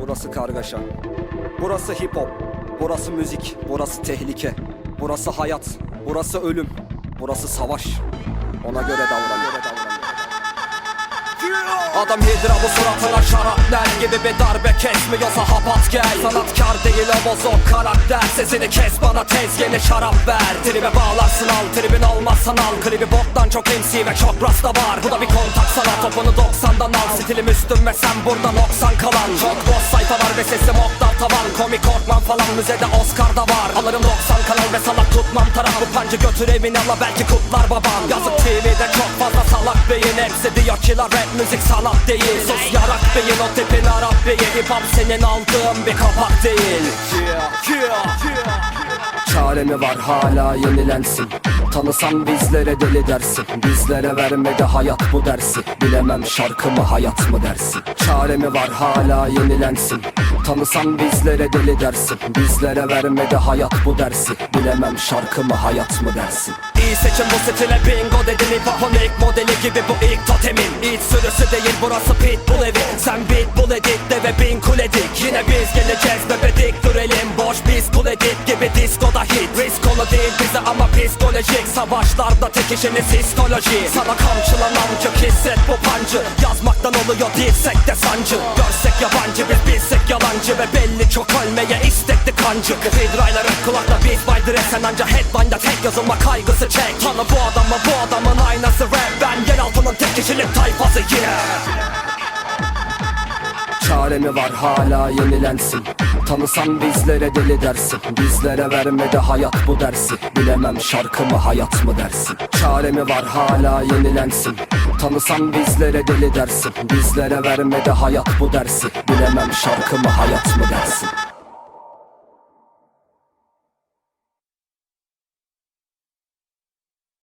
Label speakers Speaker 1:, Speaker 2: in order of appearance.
Speaker 1: Burası kargaşa. Burası hip hop. Burası müzik. Burası tehlike. Burası hayat. Burası ölüm. Burası savaş. Ona göre davran. Göre davran. Adam hidra bu suratına şarapnel gibi bir darbe kesmiyorsa hapat gel. Sanatkar değil o bozok karakter. Sesini kes bana tez yeni şarap ver. Tribe bağlarsın al tribin olmazsan al. Klibi boktan çok MC ve çok rasta var. Bu da bir kontak sana topunu 90'dan al. Stilim üstüm ve sen burada 90 kalan. Çok boş sayfalar ve sesim oktav tavan. Komik korkmam falan müzede Oscar da var. Alırım 90 kanal ve salak tutmam taraf. Bu pancı götür evine ala belki kutlar babam Yazık TV'de çok fazla salak beyin. Hepsi diyor ki la rap müzik sanat değil Sus yarak beyin o tipin Arap beyin Hip hop senin aldığın bir kapak değil. Çare mi var hala yenilensin? Tanısan bizlere deli dersin. Bizlere vermedi hayat bu dersi. Bilemem şarkı mı hayat mı dersin? Çare mi var hala yenilensin Tanısan bizlere deli dersin. Bizlere vermedi hayat bu dersi. Bilemem şarkı mı hayat mı dersin? İyi seçim bu stile bingo dedin ilk modeli gibi bu ilk totemin İç sürüsü değil burası pitbull evi. Sen pitbull edit de ve bin kul edik Yine biz geleceğiz boş Biz kul edit gibi diskoda hit. Risk konu değil bize ama psikolojik Savaşlarda tek işiniz histoloji. Sana kamçılanan kök hisset bu pancı. Yazmaktan oluyor değilsek de sancı. Görsek yabancı biz bilsek yalancı. Ve belli çok ölmeye istekli kancık Hidrayların kulakla beat by the sen anca headline'da tek yazılma kaygısı çek. Tanı bu adamı bu adamın aynası rap. Ben yer altının tek kişilik tayfası yeah. Çare var? Hala yenilensin Tanısan bizlere deli dersin. Bizlere vermedi hayat bu dersi. Bilemem şarkı mı hayat mı dersin. Çare mi var hala yenilensin. Tanısan bizlere deli dersin. Bizlere vermedi hayat bu dersi. Bilemem şarkı mı hayat mı dersin